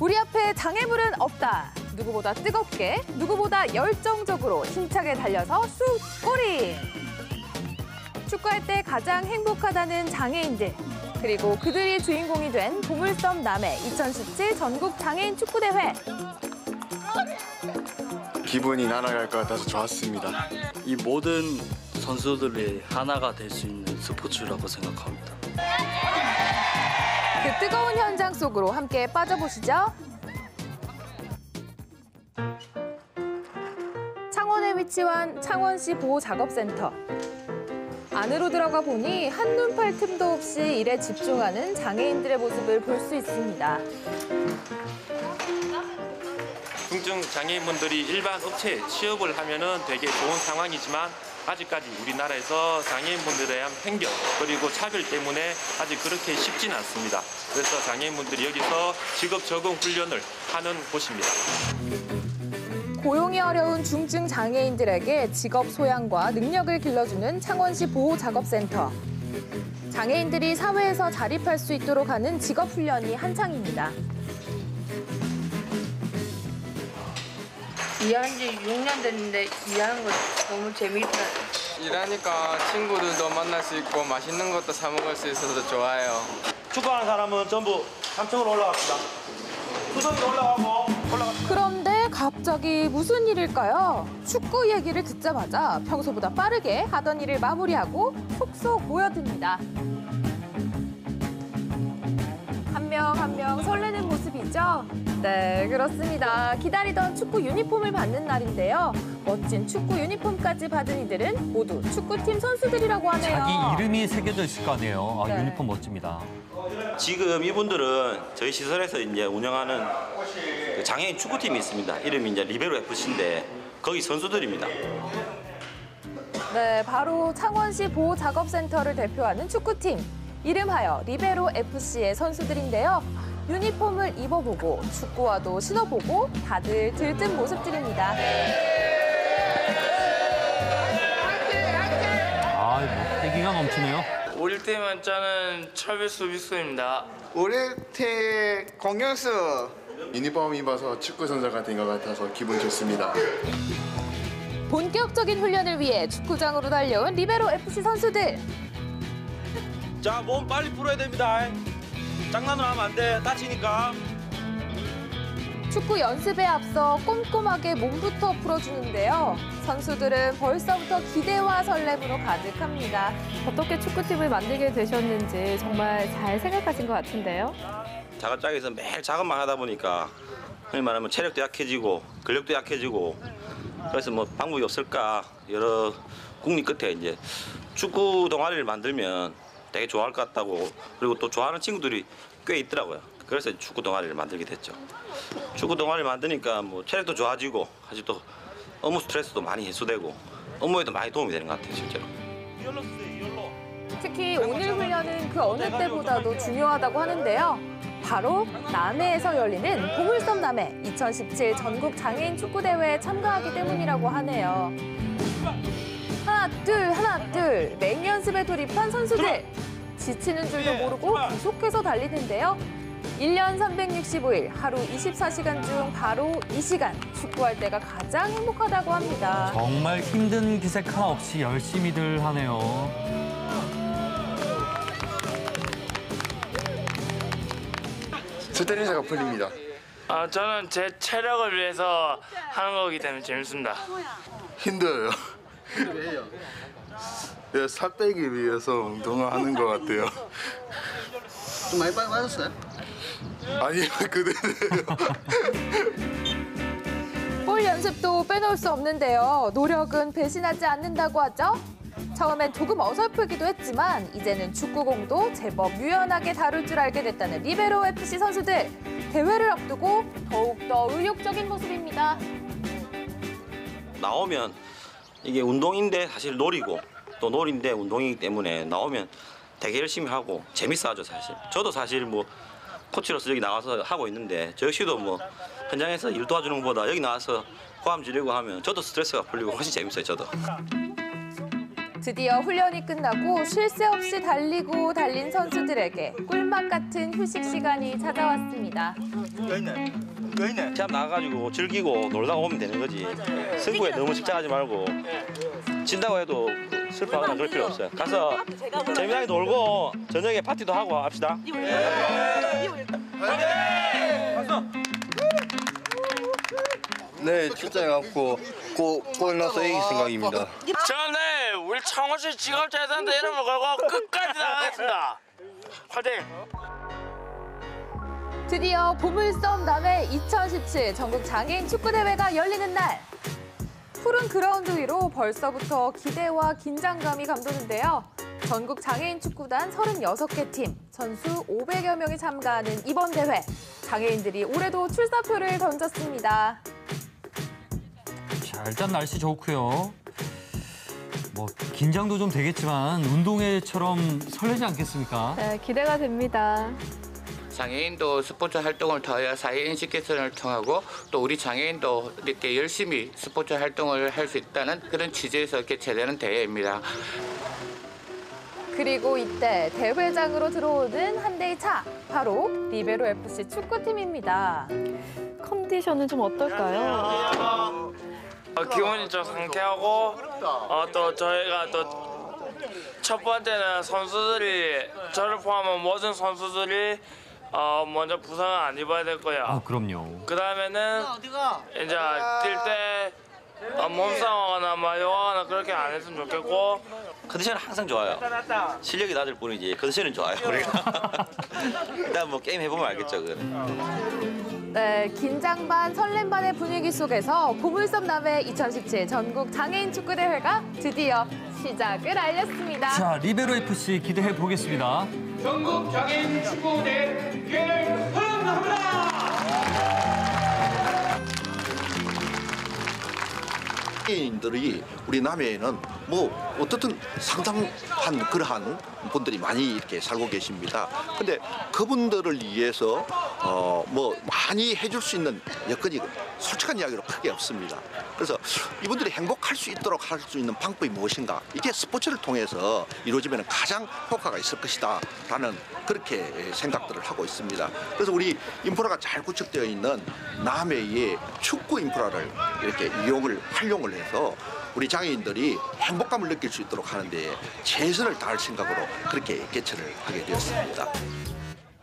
우리 앞에 장애물은 없다. 누구보다 뜨겁게, 누구보다 열정적으로 힘차게 달려서 쑥 골인. 축구할 때 가장 행복하다는 장애인들. 그리고 그들이 주인공이 된 보물섬 남해 2017 전국 장애인 축구대회. 기분이 날아갈 것 같아서 좋았습니다. 이 모든 선수들이 하나가 될 수 있는 스포츠라고 생각합니다. 그 뜨거운 현장 속으로 함께 빠져보시죠. 창원에 위치한 창원시 보호작업센터. 안으로 들어가 보니 한눈 팔 틈도 없이 일에 집중하는 장애인들의 모습을 볼 수 있습니다. 중증 장애인분들이 일반 업체에 취업을 하면 은 되게 좋은 상황이지만 아직까지 우리나라에서 장애인분들에 대한 편견 그리고 차별 때문에 아직 그렇게 쉽지는 않습니다. 그래서 장애인분들이 여기서 직업 적응 훈련을 하는 곳입니다. 고용이 어려운 중증 장애인들에게 직업 소양과 능력을 길러주는 창원시 보호작업센터. 장애인들이 사회에서 자립할 수 있도록 하는 직업 훈련이 한창입니다. 일한 지 6년 됐는데 일하는 거 너무 재밌다. 일하니까 친구들도 만날 수 있고 맛있는 것도 사 먹을 수 있어서 좋아요. 축구하는 사람은 전부 3층으로 올라갑시다. 수성이 올라가고 올라가. 그런데 갑자기 무슨 일일까요? 축구 얘기를 듣자마자 평소보다 빠르게 하던 일을 마무리하고 속속 모여듭니다. 한 명 한 명 설레는 모습이죠? 네, 그렇습니다. 기다리던 축구 유니폼을 받는 날인데요. 멋진 축구 유니폼까지 받은 이들은 모두 축구팀 선수들이라고 하네요. 자기 이름이 새겨져 있을 거 아니에요. 아, 네. 유니폼 멋집니다. 지금 이분들은 저희 시설에서 이제 운영하는 그 장애인 축구팀이 있습니다. 이름이 이제 리베로 FC인데 거기 선수들입니다. 네, 바로 창원시 보호작업센터를 대표하는 축구팀. 이름하여 리베로 FC의 선수들인데요. 유니폼을 입어보고 축구화도 신어보고 다들 들뜬 모습들입니다. 아, 뭐, 패기가 넘치네요. 어릴 때면 저는 철배 수비수입니다. 올해태 공연수 유니폼 입어서 축구 선수가 된 것 같아서 기분 좋습니다. 본격적인 훈련을 위해 축구장으로 달려온 리베로 FC 선수들. 자, 몸 빨리 풀어야 됩니다. 장난을 하면 안 돼. 다치니까. 축구 연습에 앞서 꼼꼼하게 몸부터 풀어주는데요. 선수들은 벌써부터 기대와 설렘으로 가득합니다. 어떻게 축구팀을 만들게 되셨는지 정말 잘 생각하신 것 같은데요. 자가짝에서 매일 작업만 하다 보니까 흔히 말하면 체력도 약해지고 근력도 약해지고 그래서 뭐 방법이 없을까 여러 국리 끝에 이제 축구 동아리를 만들면 되게 좋아할 것 같다고 그리고 또 좋아하는 친구들이 꽤 있더라고요. 그래서 축구 동아리를 만들게 됐죠. 축구 동아리를 만드니까 뭐 체력도 좋아지고 사실 또 업무 스트레스도 많이 해소되고 업무에도 많이 도움이 되는 것 같아요, 실제로. 특히 오늘 훈련은 그 어느 때보다도 중요하다고 하는데요. 바로 남해에서 열리는 보물섬 남해 2017 전국 장애인 축구대회에 참가하기 때문이라고 하네요. 하나, 둘, 하나, 둘. 맹연습에 돌입한 선수들. 지치는 줄도 모르고 계속해서 달리는데요. 1년 365일, 하루 24시간 중 바로 이 시간 축구할 때가 가장 행복하다고 합니다. 정말 힘든 기색 하나 없이 열심히들 하네요. 스트레스가 풀립니다. 아, 저는 제 체력을 위해서 하는 거기 때문에 재밌습니다. 힘들어요. 왜요? 예, 살 빼기 위해서 운동을 하는 것 같아요. 좀 많이 빨리 빠졌어요? 아니요, 그대로요. 볼 연습도 빼놓을 수 없는데요. 노력은 배신하지 않는다고 하죠. 처음엔 조금 어설프기도 했지만 이제는 축구공도 제법 유연하게 다룰 줄 알게 됐다는 리베로 FC 선수들. 대회를 앞두고 더욱더 의욕적인 모습입니다. 나오면 이게 운동인데 사실 놀이고 또 놀인데 운동이기 때문에 나오면 되게 열심히 하고 재밌어 하죠 사실. 저도 사실 뭐 코치로서 여기 나와서 하고 있는데 저 역시도 뭐 현장에서 일 도와주는 것보다 여기 나와서 호감 지르고 하면 저도 스트레스가 풀리고 훨씬 재밌어요 저도. 드디어 훈련이 끝나고 쉴 새 없이 달리고 달린 선수들에게 꿀맛 같은 휴식 시간이 찾아왔습니다. 시합 나가가지고 즐기고 놀다 오면 되는 거지. 승부에 너무 집착하지 말고 진다고 해도 슬퍼하거나 그럴 필요 없어요. 가서 재미나게 놀고 저녁에 파티도 하고 합시다. 네, 출장에 갖고 골 넣어서 이길 생각입니다. 저는 우리 창원시 직업재단대 이름을 걸고 끝까지 나가겠습니다. 화이팅! 드디어 보물섬 남해 2017 전국 장애인 축구대회가 열리는 날. 푸른 그라운드 위로 벌써부터 기대와 긴장감이 감도는데요. 전국 장애인 축구단 36개 팀, 선수 500여 명이 참가하는 이번 대회. 장애인들이 올해도 출사표를 던졌습니다. 자, 일단 날씨 좋고요. 뭐 긴장도 좀 되겠지만 운동회처럼 설레지 않겠습니까? 네, 기대가 됩니다. 장애인도 스포츠 활동을 더하여 사회 인식 개선을 통하고 또 우리 장애인도 이렇게 열심히 스포츠 활동을 할 수 있다는 그런 취지에서 개최되는 대회입니다. 그리고 이때 대회장으로 들어오는 한 대의 차, 바로 리베로 FC 축구팀입니다. 컨디션은 좀 어떨까요? 어, 기분이 좀 상쾌하고 어, 또 저희가 또 첫 번째는 선수들이 저를 포함한 모든 선수들이 어, 먼저 부상을 안 입어야 될 거야. 아, 그럼요. 그 다음에는 이제 뛸때 어, 몸싸움하거나 막 요하거나 그렇게 안 했으면 좋겠고 컨디션은 항상 좋아요. 실력이 낮을 뿐이지 컨디션은 좋아요. 우리가 일단 뭐 게임 해보면 알겠죠. 그거는. 네, 긴장 반 설렘 반의 분위기 속에서 보물섬 남해 2017 전국 장애인 축구 대회가 드디어 시작을 알렸습니다. 자, 리베로 FC 기대해 보겠습니다. 전국 장애인 축구대 결승합니다. 장애인들이 우리 남해에는 뭐 어떻든 상당한 그러한 분들이 많이 이렇게 살고 계십니다. 근데 그분들을 위해서 어 뭐 많이 해줄 수 있는 여건이 솔직한 이야기로 크게 없습니다. 그래서 이분들이 행복할 수 있도록 할 수 있는 방법이 무엇인가? 이게 스포츠를 통해서 이루어지면 가장 효과가 있을 것이다 라는 그렇게 생각들을 하고 있습니다. 그래서 우리 인프라가 잘 구축되어 있는 남해의 축구 인프라를 이렇게 이용을 활용을 해서 우리 장애인들이 행복감을 느낄 수 있도록 하는 데 최선을 다할 생각으로 그렇게 개최를 하게 되었습니다.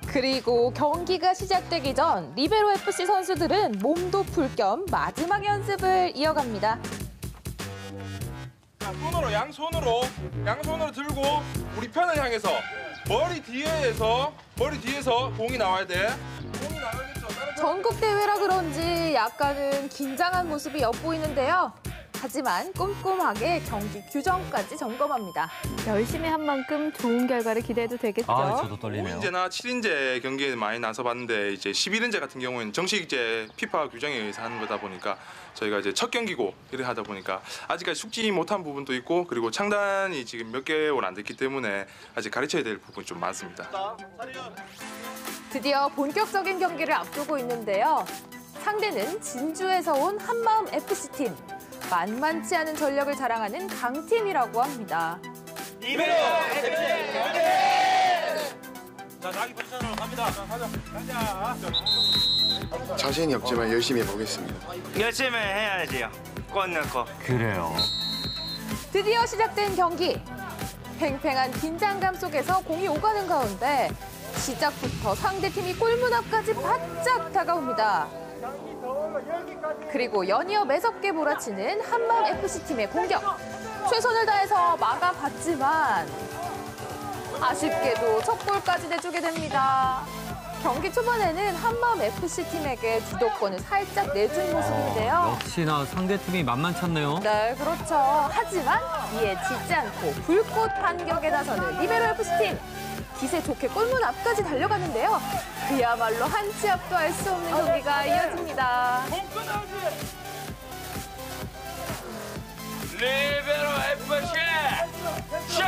그리고 경기가 시작되기 전 리베로 FC 선수들은 몸도 풀 겸 마지막 연습을 이어갑니다. 자, 손으로 양손으로 양손으로 들고 우리 편을 향해서 머리 뒤에서 머리 뒤에서 공이 나와야 돼. 공이 나와야겠죠. 전국 대회라 그런지 약간은 긴장한 모습이 엿보이는데요. 하지만 꼼꼼하게 경기 규정까지 점검합니다. 열심히 한 만큼 좋은 결과를 기대해도 되겠죠? 아, 저도 떨리네요. 5인제나 7인제 경기에 많이 나서 봤는데 이제 11인제 같은 경우에는 정식 이제 피파 규정에 의해서 하는 거다 보니까 저희가 이제 첫 경기고 이래 하다 보니까 아직까지 숙지 못한 부분도 있고 그리고 창단이 지금 몇 개월 안 됐기 때문에 아직 가르쳐야 될 부분이 좀 많습니다. 드디어 본격적인 경기를 앞두고 있는데요. 상대는 진주에서 온 한마음 FC팀. 만만치 않은 전력을 자랑하는 강팀이라고 합니다. 자, 자기 포지션으로 갑니다. 가자. 가자. 자신이 없지만 열심히 해보겠습니다. 열심히 해야지요. 꽃 넣고. 그래요. 드디어 시작된 경기. 팽팽한 긴장감 속에서 공이 오가는 가운데 시작부터 상대팀이 골문 앞까지 바짝 다가옵니다. 그리고 연이어 매섭게 몰아치는 한마음 FC팀의 공격. 최선을 다해서 막아봤지만 아쉽게도 첫 골까지 내주게 됩니다. 경기 초반에는 한마음 FC팀에게 주도권을 살짝 내준 모습인데요. 역시나 상대팀이 만만찮네요. 네, 그렇죠. 하지만 이에 지지 않고 불꽃 반격에 나서는 리베로 FC팀. 기세 좋게 골문 앞까지 달려가는데요. 그야말로 한치 앞도 알 수 없는 경기가 이어집니다. 리베로 FC 슛!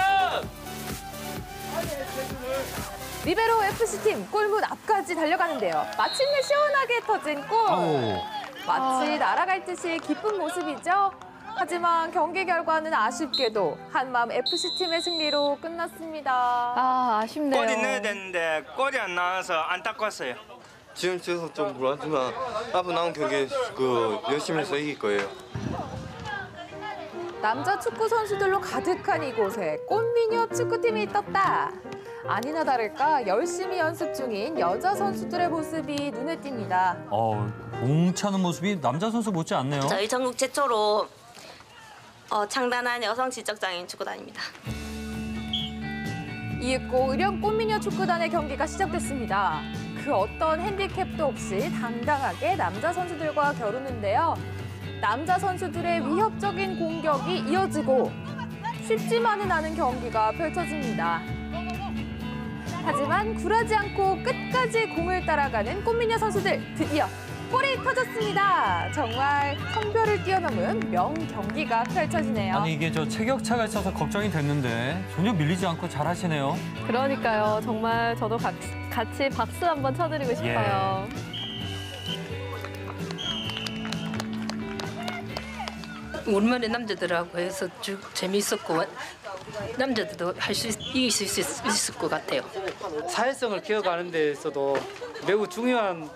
리베로 FC팀 골문 앞까지 달려가는데요. 마침내 시원하게 터진 골. 마치 날아갈 듯이 기쁜 모습이죠. 하지만 경기 결과는 아쉽게도 한마음 FC팀의 승리로 끝났습니다. 아, 아쉽네요. 골이 넣어야 되는데 골이 안 나와서 안타까웠어요. 지금 쳐서 좀 불안하지만 앞으로 남은 경기에 그 열심히 해서 이길 거예요. 남자 축구 선수들로 가득한 이곳에 꽃미녀 축구팀이 떴다. 아니나 다를까 열심히 연습 중인 여자 선수들의 모습이 눈에 띕니다. 어, 뭉차는 모습이 남자 선수 못지 않네요. 저희 전국 최초로 어, 창단한 여성 지적 장애인 축구단입니다. 이윽고 의령 꽃미녀 축구단의 경기가 시작됐습니다. 그 어떤 핸디캡도 없이 당당하게 남자 선수들과 겨루는데요. 남자 선수들의 위협적인 공격이 이어지고 쉽지만은 않은 경기가 펼쳐집니다. 하지만 굴하지 않고 끝까지 공을 따라가는 꽃미녀 선수들 드디어 골이 터졌습니다. 정말 성별을 뛰어넘은 명경기가 펼쳐지네요. 아니 이게 저 체격차가 있어서 걱정이 됐는데 전혀 밀리지 않고 잘하시네요. 그러니까요. 정말 저도 가- 같이 박수 한번 쳐드리고 싶어요. 오랜만에 남자들하고 해서 쭉 재미있었고 남자들도 할 수 이길 수 있, 있을 것 같아요. 사회성을 키워가는 데 있어도 매우 중요한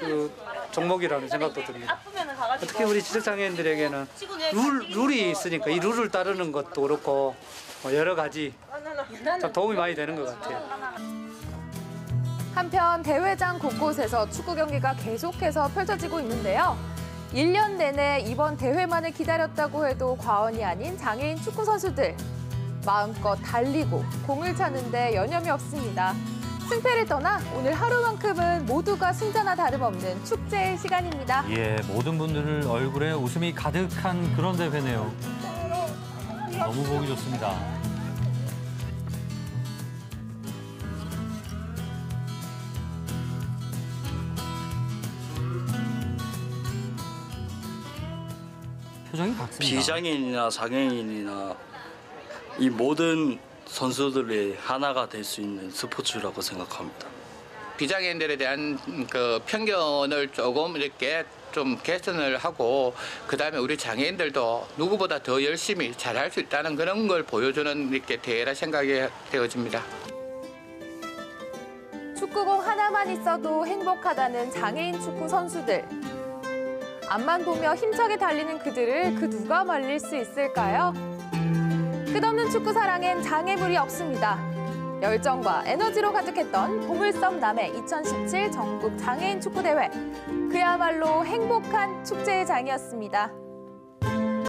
그 종목이라는 생각도 듭니다. 특히 우리 지적장애인들에게는 룰, 룰이 있으니까 이 룰을 따르는 것도 그렇고 뭐 여러 가지 참 도움이 많이 되는 것 같아요. 한편 대회장 곳곳에서 축구 경기가 계속해서 펼쳐지고 있는데요. 1년 내내 이번 대회만을 기다렸다고 해도 과언이 아닌 장애인 축구 선수들. 마음껏 달리고 공을 차는데 여념이 없습니다. 승패를 떠나 오늘 하루만큼은 모두가 승자나 다름없는 축제의 시간입니다. 예, 모든 분들 얼굴에 웃음이 가득한 그런 대회네요. 너무 보기 좋습니다. 표정이 밝습니다. 비장애인이나 장애인이나 이 모든 선수들이 하나가 될 수 있는 스포츠라고 생각합니다. 비장애인들에 대한 그 편견을 조금 이렇게 좀 개선을 하고 그다음에 우리 장애인들도 누구보다 더 열심히 잘할 수 있다는 그런 걸 보여주는 이렇게 대회라 생각이 되어집니다. 축구공 하나만 있어도 행복하다는 장애인 축구 선수들. 앞만 보며 힘차게 달리는 그들을 그 누가 말릴 수 있을까요? 끝없는 축구 사랑엔 장애물이 없습니다. 열정과 에너지로 가득했던 보물섬 남해 2017 전국 장애인 축구대회. 그야말로 행복한 축제의 장이었습니다.